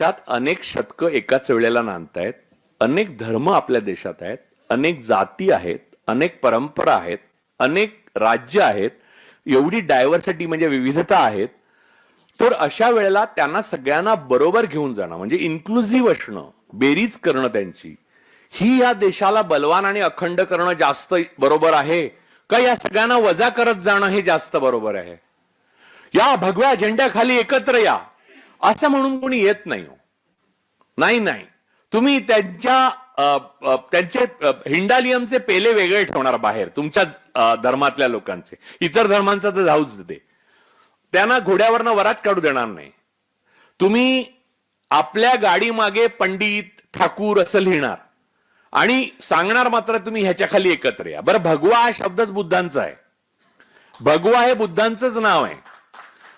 त्यात अनेक शतकं एकाच वेळेला नांदतायत अनेक धर्म आपल्या देशात आहेत. अनेक जाती आहेत. अनेक परंपरा आहेत. अनेक राज्य आहेत. एवढी डायव्हर्सिटी म्हणजे विविधता आहेत. तर अशा वेळेला त्यांना सगळ्यांना बरोबर घेऊन जाणं म्हणजे इन्क्लुझिव्ह असणं बेरीज करणं त्यांची. ही या देशाला बलवान आणि अखंड करणं जास्त बरोबर आहे का या सगळ्यांना वजा करत जाणं हे जास्त बरोबर आहे? या भगव्या झेंड्याखाली एकत्र या. असं म्हणून कोणी येत नाही हो. नाही नाही. तुम्ही त्यांच्या त्यांचे हिंडालियमचे पेले वेगळे ठेवणार बाहेर तुमच्या धर्मातल्या लोकांचे. इतर धर्मांचा तर जाऊच दे. त्यांना घोड्यावरनं वरात काढू देणार नाही. तुम्ही आपल्या गाडी मागे पंडित ठाकूर असं लिहिणार आणि सांगणार मात्र तुम्ही ह्याच्या खाली एकत्र या. बरं भगवा हा शब्दच बुद्धांचा आहे. भगवा हे बुद्धांचंच नाव आहे.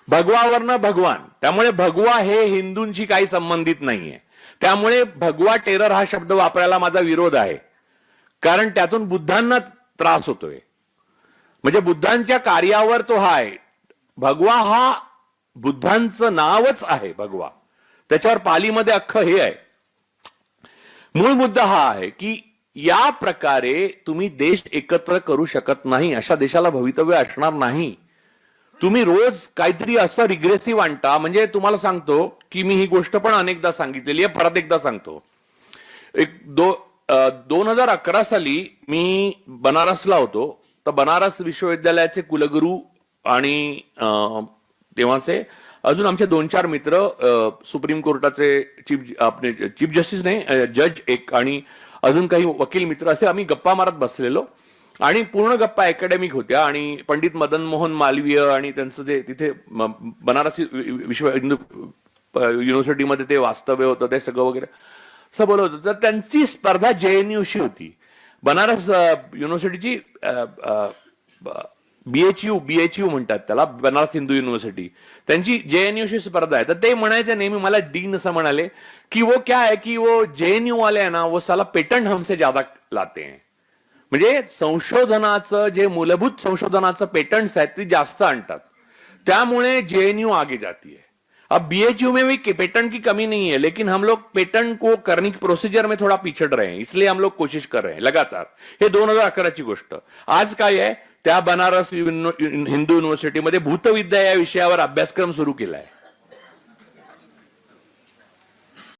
भगवावरनं भगवान. त्यामुळे भगवा हे हिंदूंशी काही संबंधित नाहीये. त्यामुळे भगवा टेरर हा शब्द वापरायला माझा विरोध आहे. कारण त्यातून बुद्धांना त्रास होतोय. म्हणजे बुद्धांच्या कार्यावर तो हा आहे भगवा हा बुद्धांचं नावच आहे भगवा. त्याच्यावर पालीमध्ये अख्खं हे आहे. मूळ मुद्दा हा आहे की या प्रकारे तुम्ही देश एकत्र करू शकत नाही अशा देशाला भवितव्य असणार नाही. तुम्ही रोज काहीतरी असं रिग्रेसिव्ह आणता म्हणजे तुम्हाला सांगतो की मी ही गोष्ट पण अनेकदा सांगितलेली आहे परत एकदा सांगतो. एक दो दोन हजार अकरा साली मी बनारसला होतो तर बनारस विश्वविद्यालयाचे कुलगुरू आणि तेव्हाचे अजून आमचे दोन चार मित्र सुप्रीम कोर्टाचे चीफ आपले चीफ जस्टिस नाही जज एक आणि अजून काही वकील मित्र असे आम्ही गप्पा मारत बसलेलो. आणि पूर्ण गप्पा अकॅडमिक होत्या आणि पंडित मदन मोहन मालवीय आणि त्यांचं जे तिथे बनारसी विश्व हिंदू युनिव्हर्सिटीमध्ये ते वास्तव्य होतं ते सगळं वगैरे असं बोलत होतं. तर त्यांची स्पर्धा जेएनयूशी होती. बनारस अ, युनिव्हर्सिटीची बीएचयू बीएचयू म्हणतात त्याला बनारस हिंदू युनिव्हर्सिटी त्यांची जेएनयूशी स्पर्धा आहे. तर ते म्हणायचे नेहमी मला डीन असं म्हणाले की वो क्या है की वो जेएनयू वाले है ना वो साला पेटंट हमसे ज्यादा लाते हैं. म्हणजे संशोधनाचं जे मूलभूत संशोधनाचं पेटंट्स आहेत ते जास्त आणतात. त्यामुळे जे एन यू आगे जाती है अब बीएचयू में भी पेटेंट की कमी नहीं है लेकिन हम लोग पेटेंट को करने की प्रोसीजर में थोड़ा पिछड़ रहे हैं इसलिए हम लोग कोशिश कर रहे हैं लगातार। हे दोन हजार अकराची गोष्ट. आज काय आहे त्या बनारस हिंदू युनिव्हर्सिटीमध्ये भूतविद्या या विषयावर अभ्यासक्रम सुरू केला आहे